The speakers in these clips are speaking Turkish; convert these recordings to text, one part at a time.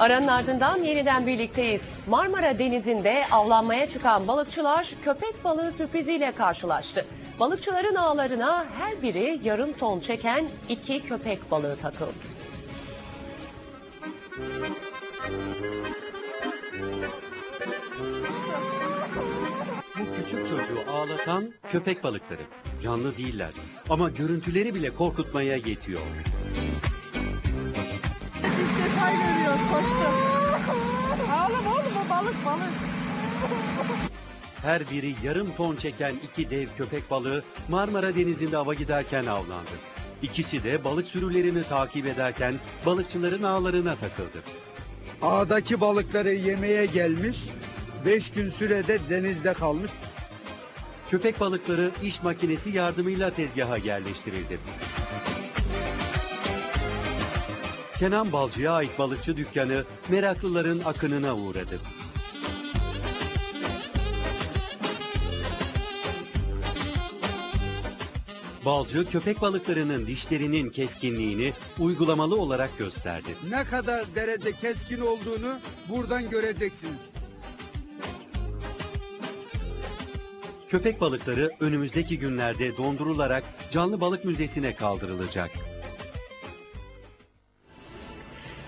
Aranın ardından yeniden birlikteyiz. Marmara Denizi'nde avlanmaya çıkan balıkçılar köpek balığı sürpriziyle karşılaştı. Balıkçıların ağlarına her biri yarım ton çeken iki köpek balığı takıldı. Bu küçük çocuğu ağlatan köpek balıkları. Canlı değiller ama görüntüleri bile korkutmaya yetiyor. Balık balık. Her biri yarım ton çeken iki dev köpek balığı Marmara Denizi'nde ava giderken avlandı. İkisi de balık sürülerini takip ederken balıkçıların ağlarına takıldı. Ağdaki balıkları yemeye gelmiş, 5 gün sürede denizde kalmış. Köpek balıkları iş makinesi yardımıyla tezgaha yerleştirildi. Kenan Balcı'ya ait balıkçı dükkanı meraklıların akınına uğradı. Balcı köpek balıklarının dişlerinin keskinliğini uygulamalı olarak gösterdi. Ne kadar derece keskin olduğunu buradan göreceksiniz. Köpek balıkları önümüzdeki günlerde dondurularak canlı balık müzesine kaldırılacak.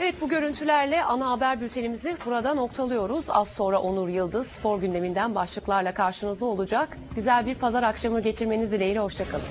Evet bu görüntülerle ana haber bültenimizi burada noktalıyoruz. Az sonra Onur Yıldız spor gündeminden başlıklarla karşınızda olacak. Güzel bir pazar akşamı geçirmeniz dileğiyle hoşçakalın.